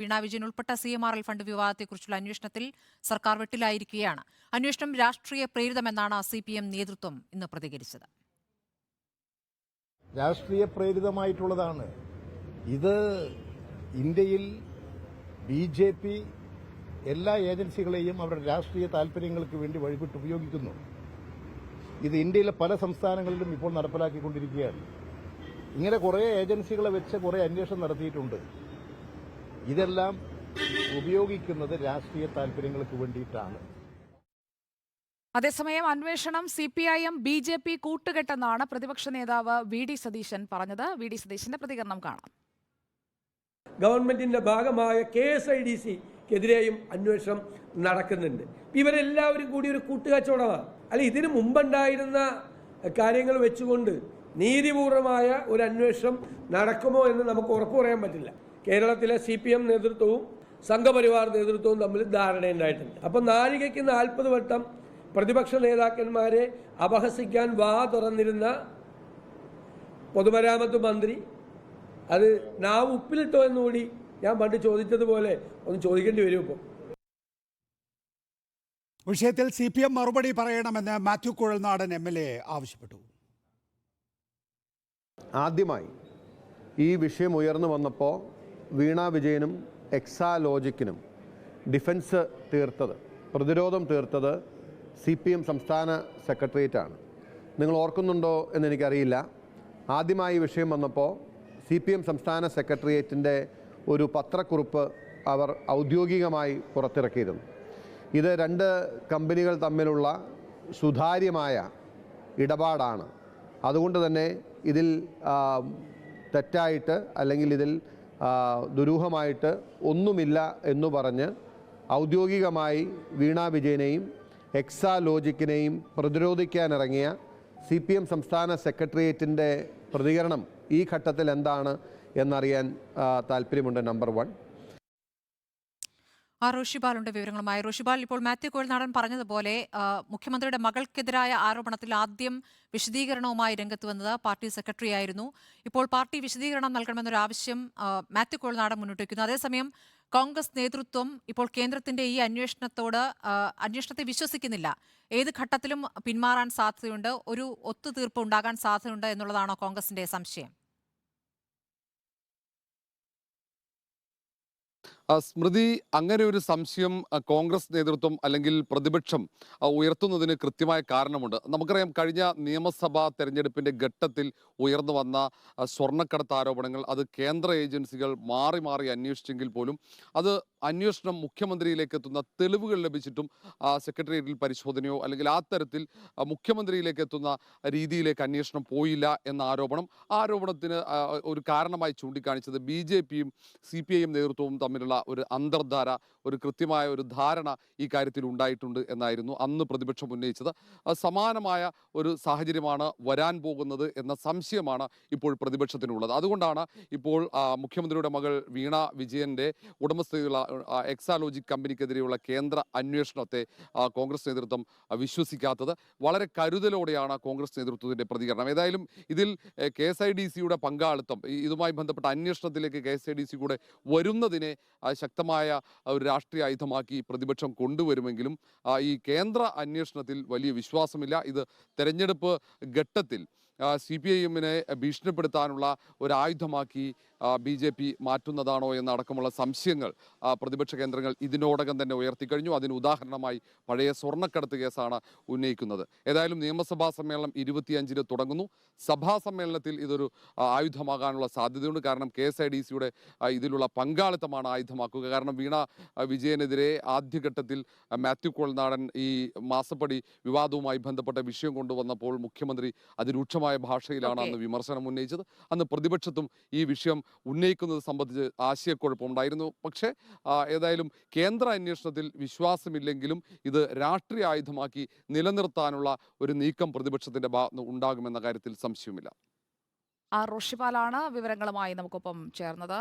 വീണ വിജയൻ ഉൾപ്പെട്ട C M R L fund വിവാദത്തെക്കുറിച്ചുള്ള അന്വേഷണത്തിൽ സർക്കാർ വെട്ടിലായിരിക്കുകയാണ്. അന്വേഷണം രാഷ്ട്രീയ പ്രേരിതമെന്നാണ് സി പി എം നേതൃത്വം ഇന്ന് പ്രതികരിച്ചത്. രാഷ്ട്രീയ പ്രേരിതമായിട്ടുള്ളതാണ്. ഇത് ഇന്ത്യയിൽ ബി ജെ പി എല്ലാ ഏജൻസികളെയും അവരുടെ രാഷ്ട്രീയ താൽപര്യങ്ങൾക്ക് വേണ്ടി വഴിവിട്ട് ഉപയോഗിക്കുന്നു. ഇത് ഇന്ത്യയിലെ പല സംസ്ഥാനങ്ങളിലും ഇപ്പോൾ നടപ്പിലാക്കിക്കൊണ്ടിരിക്കുകയാണ്. ഇങ്ങനെ കുറേ ഏജൻസികളെ വെച്ച് കുറേ അന്വേഷണം നടത്തിയിട്ടുണ്ട്. ഇതെല്ലാം ഉപയോഗിക്കുന്നത് രാഷ്ട്രീയ താല്പര്യങ്ങൾക്ക് വേണ്ടിയിട്ടാണ്. അതേസമയം അന്വേഷണം C P I M B J P കൂട്ടുകെട്ടെന്നാണ് പ്രതിപക്ഷ നേതാവ് വി ഡി സതീശൻ പറഞ്ഞത്. വി ഡി സതീശന്റെ പ്രതികരണം കാണാം. ഗവൺമെന്റിന്റെ ഭാഗമായ കെ എസ് ഐ ഡി സിക്കെതിരെയും അന്വേഷണം നടക്കുന്നുണ്ട്. ഇവരെല്ലാവരും കൂടി ഒരു കൂട്ടുകച്ചവടമാണ് അല്ല ഇതിനു മുമ്പുണ്ടായിരുന്ന കാര്യങ്ങൾ വെച്ചുകൊണ്ട് നീതിപൂർവമായ ഒരു അന്വേഷണം നടക്കുമോ എന്ന് നമുക്ക് ഉറപ്പു പറയാൻ പറ്റില്ല. കേരളത്തിലെ സി പി എം നേതൃത്വവും സംഘപരിവാർ നേതൃത്വവും തമ്മിൽ ധാരണയുണ്ടായിട്ടുണ്ട് അപ്പം നാഴികയ്ക്ക് നാൽപ്പത് വട്ടം പ്രതിപക്ഷ നേതാക്കന്മാരെ അപഹസിക്കാൻ വാ തുറന്നിരുന്ന പൊതുമരാമത്ത് മന്ത്രി അത് നാവ് ഉപ്പിലിട്ടോ എന്നുകൂടി ഞാൻ പണ്ട് ചോദിച്ചതുപോലെ ഒന്ന് ചോദിക്കേണ്ടി വരും ഇപ്പോൾ വിഷയത്തിൽ സി പി എം മറുപടി പറയണമെന്ന് Mathew Kuzhalnadan M L A ആവശ്യപ്പെട്ടു. ആദ്യമായി ഈ വിഷയം ഉയർന്നു വന്നപ്പോൾ വീണ വിജയനും എക്സാലോജിക്കിനും ഡിഫൻസ് തീർത്തത് പ്രതിരോധം തീർത്തത് സി പി എം സംസ്ഥാന സെക്രട്ടേറിയറ്റാണ്. നിങ്ങൾ ഓർക്കുന്നുണ്ടോ എന്ന് എനിക്കറിയില്ല ആദ്യമായി ഈ വിഷയം വന്നപ്പോൾ സി പി എം സംസ്ഥാന സെക്രട്ടേറിയറ്റിന്റെ ഒരു പത്രക്കുറിപ്പ് അവർ ഔദ്യോഗികമായി പുറത്തിറക്കിയിരുന്നു. ഇത് രണ്ട് കമ്പനികൾ തമ്മിലുള്ള സുതാര്യമായ ഇടപാടാണ്. അതുകൊണ്ട് തന്നെ ഇതിൽ തെറ്റായിട്ട് അല്ലെങ്കിൽ ഇതിൽ ദുരൂഹമായിട്ട് ഒന്നുമില്ല എന്ന് പറഞ്ഞ് ഔദ്യോഗികമായി വീണാ വിജയനെയും എക്സാ ലോജിക്കിനെയും പ്രതിരോധിക്കാനിറങ്ങിയ സി പി എം സംസ്ഥാന സെക്രട്ടേറിയറ്റിന്റെ പ്രതികരണം ഈ ഘട്ടത്തിൽ എന്താണ് എന്നറിയാൻ താല്പര്യമുണ്ട് നമ്പർ വൺ. ആ റോഷിബാലുണ്ട് വിവരങ്ങളുമായി. റോഷിബാൽ ഇപ്പോൾ മാത്യു കോഴിനാടൻ പറഞ്ഞതുപോലെ മുഖ്യമന്ത്രിയുടെ മകൾക്കെതിരായ ആരോപണത്തിൽ ആദ്യം വിശദീകരണവുമായി രംഗത്ത് വന്നത് പാർട്ടി സെക്രട്ടറി ആയിരുന്നു. ഇപ്പോൾ പാർട്ടി വിശദീകരണം നൽകണമെന്നൊരു ആവശ്യം മാത്യു കോഴിനാടൻ മുന്നോട്ട് വയ്ക്കുന്നു അതേസമയം കോൺഗ്രസ് നേതൃത്വം ഇപ്പോൾ കേന്ദ്രത്തിന്റെ ഈ അന്വേഷണത്തോട് അന്വേഷണത്തെ വിശ്വസിക്കുന്നില്ല. ഏത് ഘട്ടത്തിലും പിന്മാറാൻ സാധ്യതയുണ്ട് ഒരു ഒത്തുതീർപ്പ് ഉണ്ടാകാൻ സാധ്യതയുണ്ട് എന്നുള്ളതാണോ കോൺഗ്രസിന്റെ സംശയം? സ്മൃതി അങ്ങനെ ഒരു സംശയം കോൺഗ്രസ് നേതൃത്വം അല്ലെങ്കിൽ പ്രതിപക്ഷം ഉയർത്തുന്നതിന് കൃത്യമായ കാരണമുണ്ട്. നമുക്കറിയാം കഴിഞ്ഞ നിയമസഭാ തെരഞ്ഞെടുപ്പിന്റെ ഘട്ടത്തിൽ ഉയർന്നു വന്ന സ്വർണക്കടത്ത് ആരോപണങ്ങൾ അത് കേന്ദ്ര ഏജൻസികൾ മാറി മാറി അന്വേഷിച്ചെങ്കിൽ പോലും അത് അന്വേഷണം മുഖ്യമന്ത്രിയിലേക്ക് എത്തുന്ന തെളിവുകൾ ലഭിച്ചിട്ടും സെക്രട്ടേറിയറ്റിൽ പരിശോധനയോ അല്ലെങ്കിൽ ആ തരത്തിൽ മുഖ്യമന്ത്രിയിലേക്ക് എത്തുന്ന രീതിയിലേക്ക് അന്വേഷണം പോയില്ല എന്ന ആരോപണം ആരോപണത്തിന് ഒരു കാരണമായി ചൂണ്ടിക്കാണിച്ചത് ബി ജെ പിയും സി പി ഐ എം നേതൃത്വവും തമ്മിലുള്ള ഒരു അന്തർധാര ഒരു കൃത്യമായ ഒരു ധാരണ ഈ കാര്യത്തിൽ ഉണ്ടായിട്ടുണ്ട് എന്നായിരുന്നു അന്ന് പ്രതിപക്ഷം ഉന്നയിച്ചത്. സമാനമായ ഒരു സാഹചര്യമാണ് വരാൻ പോകുന്നത് എന്ന സംശയമാണ് ഇപ്പോൾ പ്രതിപക്ഷത്തിനുള്ളത്. അതുകൊണ്ടാണ് ഇപ്പോൾ മുഖ്യമന്ത്രിയുടെ മകൾ വീണ വിജയന്റെ ഉടമസ്ഥതയുള്ള എക്സാലോജിക് കമ്പനിക്കെതിരെയുള്ള കേന്ദ്ര അന്വേഷണത്തെ കോൺഗ്രസ് നേതൃത്വം വിശ്വസിക്കാത്തത്. വളരെ കരുതലോടെയാണ് കോൺഗ്രസ് നേതൃത്വത്തിന്റെ പ്രതികരണം. ഏതായാലും ഇതിൽ കെ എസ് ഐ ഡി സിയുടെ പങ്കാളിത്തം ഇതുമായി ബന്ധപ്പെട്ട അന്വേഷണത്തിലേക്ക് K S I D C കൂടെ വരുന്നതിനെ ശക്തമായ ഒരു രാഷ്ട്രീയ ആയുധമാക്കി പ്രതിപക്ഷം കൊണ്ടുവരുമെങ്കിലും ഈ കേന്ദ്ര അന്വേഷണത്തിൽ വലിയ വിശ്വാസമില്ല. ഇത് തെരഞ്ഞെടുപ്പ് ഘട്ടത്തിൽ സി പി ഐ എമ്മിനെ ഭീഷണിപ്പെടുത്താനുള്ള ഒരു ആയുധമാക്കി ബി ജെ പി മാറ്റുന്നതാണോ എന്നടക്കമുള്ള സംശയങ്ങൾ പ്രതിപക്ഷ കേന്ദ്രങ്ങൾ ഇതിനോടകം തന്നെ ഉയർത്തിക്കഴിഞ്ഞു. അതിന് ഉദാഹരണമായി പഴയ സ്വർണക്കടത്ത് കേസാണ് ഉന്നയിക്കുന്നത്. ഏതായാലും നിയമസഭാ സമ്മേളനം ഇരുപത്തിയഞ്ചിന് തുടങ്ങുന്നു. സഭാ സമ്മേളനത്തിൽ ഇതൊരു ആയുധമാകാനുള്ള സാധ്യതയുണ്ട്. കാരണം കെ എസ് ഐ ഡി സിയുടെ ഇതിലുള്ള പങ്കാളിത്തമാണ് ആയുധമാക്കുക. കാരണം വീണ വിജയനെതിരെ ആദ്യഘട്ടത്തിൽ മാത്യു കോൾനാടൻ ഈ മാസപ്പടി വിവാദവുമായി ബന്ധപ്പെട്ട വിഷയം കൊണ്ടുവന്നപ്പോൾ മുഖ്യമന്ത്രി അതിരൂക്ഷമായ ഭാഷയിലാണ് അന്ന് വിമർശനം ഉന്നയിച്ചത്. അന്ന് പ്രതിപക്ഷത്തും ഈ വിഷയം ഉന്നയിക്കുന്നത് സംബന്ധിച്ച് ആശയക്കുഴപ്പമുണ്ടായിരുന്നു. പക്ഷേ ഏതായാലും കേന്ദ്ര അന്വേഷണത്തിൽ വിശ്വാസമില്ലെങ്കിലും ഇത് രാഷ്ട്രീയ ആയുധമാക്കി നിലനിർത്താനുള്ള ഒരു നീക്കം പ്രതിപക്ഷത്തിന്റെ ഭാഗത്ത് ഉണ്ടാകുമെന്ന കാര്യത്തിൽ സംശയമില്ല ആ റോഷിപാലാണ് വിവരങ്ങളുമായി നമുക്കൊപ്പം ചേർന്നത്.